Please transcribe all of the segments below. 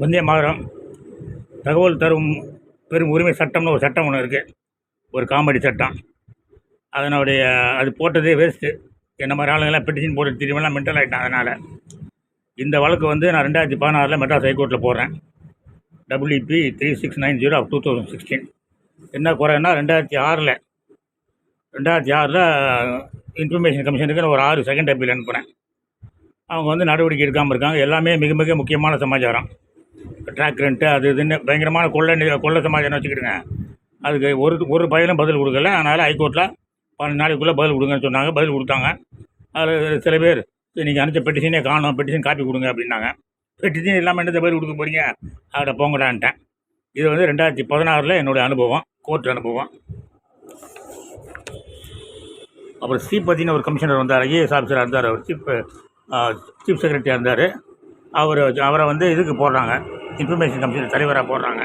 வந்தே மாதரம். தகவல் தரும் பெரும் உரிமை சட்டம்னு ஒரு சட்டம் ஒன்று இருக்குது ஒரு காமெடி சட்டம். அதனுடைய அது போட்டதே வேஸ்ட்டு என்ன மாதிரி ஆளுங்கெல்லாம் பெட்டிஷன் போட்டு திரும்பலாம் மென்டல் ஆகிட்டேன் அதனால். இந்த வழக்கு வந்து நான் ரெண்டாயிரத்தி பதினாறில் மெட்ராஸ் ஹைகோர்ட்டில் போடுறேன். WP three six nine zero of two thousand sixteen என்ன குறைன்னா ரெண்டாயிரத்தி ஆறில். ரெண்டாயிரத்தி ஆறில் இன்ஃபர்மேஷன் கமிஷனுக்கு ஒரு ஆறு செகண்ட் அப்பீல் அனுப்புகிறேன் அவங்க வந்து நடவடிக்கை எடுக்காமல் இருக்காங்க. எல்லாமே மிக மிக முக்கியமான சமாச்சாரம். ட்ராக் ரெண்ட்டு அது இதுன்னு பயங்கரமான கொள்ளை கொள்ளை சமாச்சாரம் வச்சுக்கிடுங்க. அதுக்கு ஒரு ஒரு பயிலும் பதில் கொடுக்கல. அதனால் ஹைகோர்ட்டில் பன்னெண்டு நாளைக்குள்ளே பதில் கொடுங்கன்னு சொன்னாங்க. பதில் கொடுத்தாங்க. அதில் சில பேர் நீங்கள் அனுப்பிச்ச பெட்டிஷனே காணும். பெட்டிஷன் காப்பி கொடுங்க அப்படின்னாங்க. பெட்டிஷன் இல்லாமல் என்னத்தை பதில் கொடுக்க போகிறீங்க அவட போங்கடான்ட்டேன். இது வந்து ரெண்டாயிரத்தி பதினாறில் என்னுடைய அனுபவம். கோர்ட் அனுபவம். அப்புறம் ஸ்ரீபதினு ஒரு கமிஷனர் வந்தார். ஐஏஎஸ் ஆஃபீஸராக இருந்தார் அவர். சீஃப் சீஃப் செக்ரட்டரியாக இருந்தார். அவர் அவரை வந்து இதுக்கு போடுறாங்க. இன்ஃபர்மேஷன் கமிஷன் தலைவராக போடுறாங்க.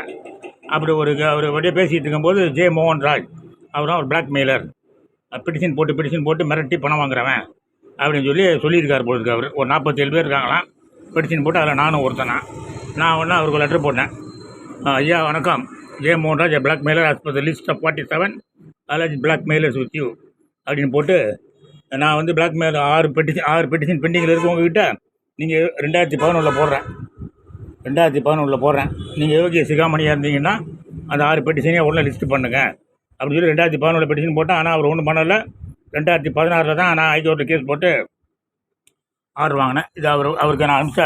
அப்படி ஒரு அவர் அப்படியே பேசிகிட்டு இருக்கும்போது ஜே மோகன் ராஜ் அவரும் ஒரு பிளாக் மெயிலர் பெட்டிஷன் போட்டு பெட்டிஷன் போட்டு மிரட்டி பணம் வாங்குறவன் அப்படின்னு சொல்லி சொல்லியிருக்கார் போல இருக்கு அவர். ஒரு நாற்பத்தேழு பேர் இருக்காங்களாம். பெட்டிஷன் போட்டு அதில் நானும் ஒருத்தனா. நான் ஒன்று அவருக்கு லெட்டர் போட்டேன். ஐயா வணக்கம். J Mohanraj black mailer as the list of forty seven alleged black mailers with you அப்படின்னு போட்டு நான் வந்து பிளாக்மெயில் ஆறு பெட்டிஷன் ஆறு பெட்டிஷன் பெண்டிங்கில் இருக்கு உங்ககிட்ட. நீங்கள் ரெண்டாயிரத்தி பதினொன்றில் போடுறேன். ரெண்டாயிரத்தி பதினொன்றில் போடுறேன். நீங்கள் யோகிய சிகாமணியாக இருந்தீங்கன்னா அந்த ஆறு பெட்டிஷனையும் உடனே லிஸ்ட் பண்ணுங்க. அப்படின்னு சொல்லி ரெண்டாயிரத்தி பதினொன்று பெட்டிஷன் போட்டேன். ஆனால் அவர் ஒன்றும் பண்ணலை. ரெண்டாயிரத்தி பதினாறில் தான் நான் ஹைகோர்ட்டில் கேஸ் போட்டு ஆர்டர் வாங்கினேன். இது அவர் அவருக்கு நான் அனுப்பிச்ச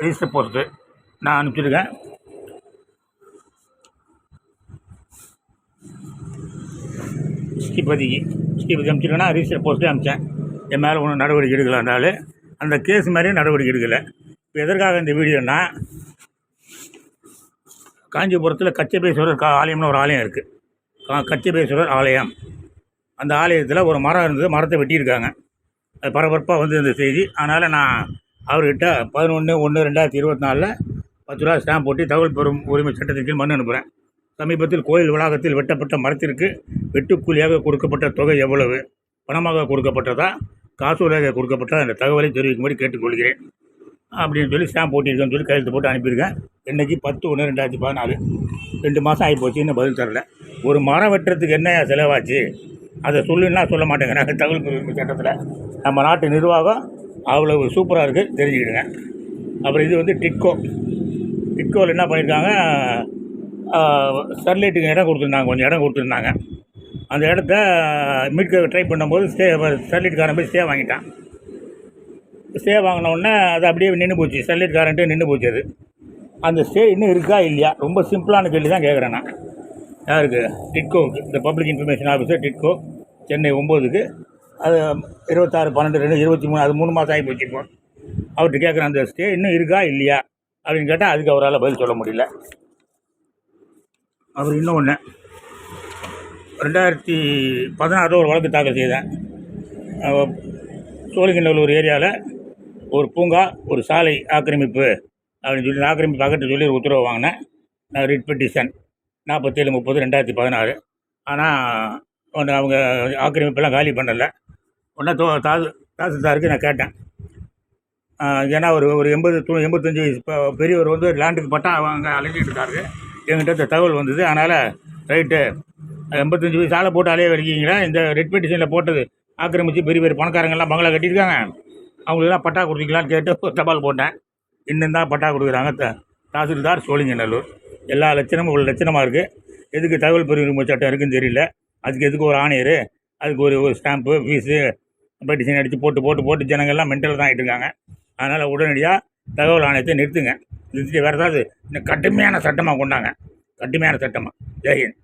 ரிஜிஸ்டர் போஸ்ட்டு நான் அனுப்பிச்சிருக்கேன். ஸ்ரீபதிக்கு ஸ்ரீபதி அனுப்பிச்சிருக்கேன்னா ரிஜிஸ்டர் போஸ்ட்டே அனுப்பிச்சேன் என் மேலே ஒன்றும் நடவடிக்கை எடுக்கலான்றாலே அந்த கேஸ் மாதிரியே நடவடிக்கை எடுக்கலை. இப்போ எதற்காக இந்த வீடியோனா காஞ்சிபுரத்தில் கச்சபேஸ்வரர் கா ஆலயம்னு ஒரு ஆலயம் இருக்குது கா கச்சபேஸ்வரர் ஆலயம். அந்த ஆலயத்தில் ஒரு மரம் இருந்தது மரத்தை வெட்டியிருக்காங்க. அது பரபரப்பாக வந்து இந்த செய்தி. அதனால் நான் அவர்கிட்ட பதினொன்று ஒன்று ரெண்டாயிரத்தி இருபத்தி நாலில் பத்து ரூபா ஸ்டாம்ப் போட்டு தகவல் பெறும் உரிமை சட்டத்தின் கீழ் மனு அனுப்புகிறேன் சமீபத்தில் கோயில் வளாகத்தில் வெட்டப்பட்ட மரத்திற்கு வெட்டுக்கூலியாக கொடுக்கப்பட்ட தொகை எவ்வளவு? பணமாக கொடுக்கப்பட்டதா? காசூலாக கொடுக்கப்பட்டதா? என்ற தகவலை தெரிவிக்கும்படி கேட்டுக்கொள்கிறேன் அப்படின்னு சொல்லி ஸ்டாம்ப் போட்டிருக்கேன்னு சொல்லி கையெழுத்து போட்டு அனுப்பியிருக்கேன். இன்றைக்கி பத்து ஒன்று ரெண்டாயிரத்தி பதினாலு. ரெண்டு மாதம் ஆகி போச்சு இன்னும் பதில் தரல. ஒரு மரம் வெட்டுறதுக்கு என்ன செலவாச்சு? அதை சொல்லுன்னா சொல்ல மாட்டேங்கிறாங்க தகவல் உரிமை சட்டத்தில். நம்ம நாட்டு நிர்வாகம் அவ்வளவு சூப்பராக இருக்குது தெரிஞ்சுக்கிடுங்க. அப்புறம் இது வந்து டிட்கோ டிட்கோவில் என்ன பண்ணியிருக்காங்க? ஸ்டெர்லைட்டுக்கு இடம் கொடுத்துருந்தாங்க கொஞ்சம் இடம் கொடுத்துருந்தாங்க. அந்த இடத்த மீட்க ட்ரை பண்ணும்போது ஸ்டே ஸ்டெர்லைட்காரன் போய் ஸ்டே வாங்கிட்டான். ஸ்டே வாங்கினோடனே அது அப்படியே நின்று போச்சு ஸ்டெர்லைட் நின்று போச்சு அது. அந்த ஸ்டே இன்னும் இருக்கா இல்லையா? ரொம்ப சிம்பிளான கேள்வி தான் கேட்குறேன் நான். யாருக்கு? டிட்கோவுக்கு இந்த public information officer TIDCO Chennai ஒம்போதுக்கு. அது இருபத்தாறு பன்னெண்டு ரெண்டு இருபத்தி மூணு அது மூணு மாதம் ஆகி போச்சு இப்போ. அவர்கிட்ட கேட்குறேன் அந்த ஸ்டே இன்னும் இருக்கா இல்லையா? அப்படின்னு கேட்டால் அதுக்கு அவரால் பதில் சொல்ல முடியல. அவர் இன்னொன்று ரெண்டாயிரத்தி பதினாறில் ஒரு வழக்கு தாக்கல் செய்தேன். அஹ், சோழிங்கநல்லூர் ஏரியாவில் ஒரு பூங்கா ஒரு சாலை ஆக்கிரமிப்பு அப்படின்னு சொல்லி ஆக்கிரமிப்பு அகற்ற சொல்லி ஒரு உத்தரவு வாங்கினேன். ரிட் பெட்டிஷன் நாற்பத்தேழு முப்பது ரெண்டாயிரத்தி பதினாறு. ஆனால் ஒன்று அவங்க ஆக்கிரமிப்பெல்லாம் காலி பண்ணலை. ஒன்றா தோ தாது தாசில்தாருக்கு நான் கேட்டேன். ஏன்னா ஒரு ஒரு எண்பது எண்பத்தஞ்சு இப்போ பெரியவர் வந்து லேண்டுக்கு பட்டா அவங்க அலைஞ்சிட்டு இருக்காரு. என்கிட்ட இந்த தகவல் வந்தது. அதனால் ரைட்டு. எண்பத்தஞ்சு வயசு ஆளை போட்டு அலைய வரைக்கீங்களா இந்த ரெட் பெட்டிஷனில் போட்டது. ஆக்கிரமித்து பெரிய பெரிய பணக்காரங்கள்லாம் பங்களா கட்டியிருக்காங்க. அவங்களுக்குலாம் பட்டா கொடுத்தீங்களான்னு கேட்டு ஒரு தபால் போட்டேன். இன்னும் தான் பட்டா கொடுக்குறாங்க. த தாசில்தார் சோழிங்கநல்லூர் எல்லா லட்சணமும் ஒரு லட்சணமாக இருக்குது எதுக்கு தகவல் பெருமை சட்டம் இருக்குன்னு தெரியல. அதுக்கு எதுக்கு ஒரு ஆணையர்? அதுக்கு ஒரு ஒரு ஸ்டாம்ப்பு ஃபீஸு பெட்டிஷன் அடித்து போட்டு போட்டு போட்டு ஜனங்கள்லாம் மென்டல் தான் ஆகிட்டு இருக்காங்க. அதனால் உடனடியாக தகவல் ஆணையத்தை நிறுத்துங்க. வேறு ஏதாவது இன்னும் கடுமையான சட்டமாக கொண்டாங்க. கடுமையான சட்டமாக ஜெயஹிந்த்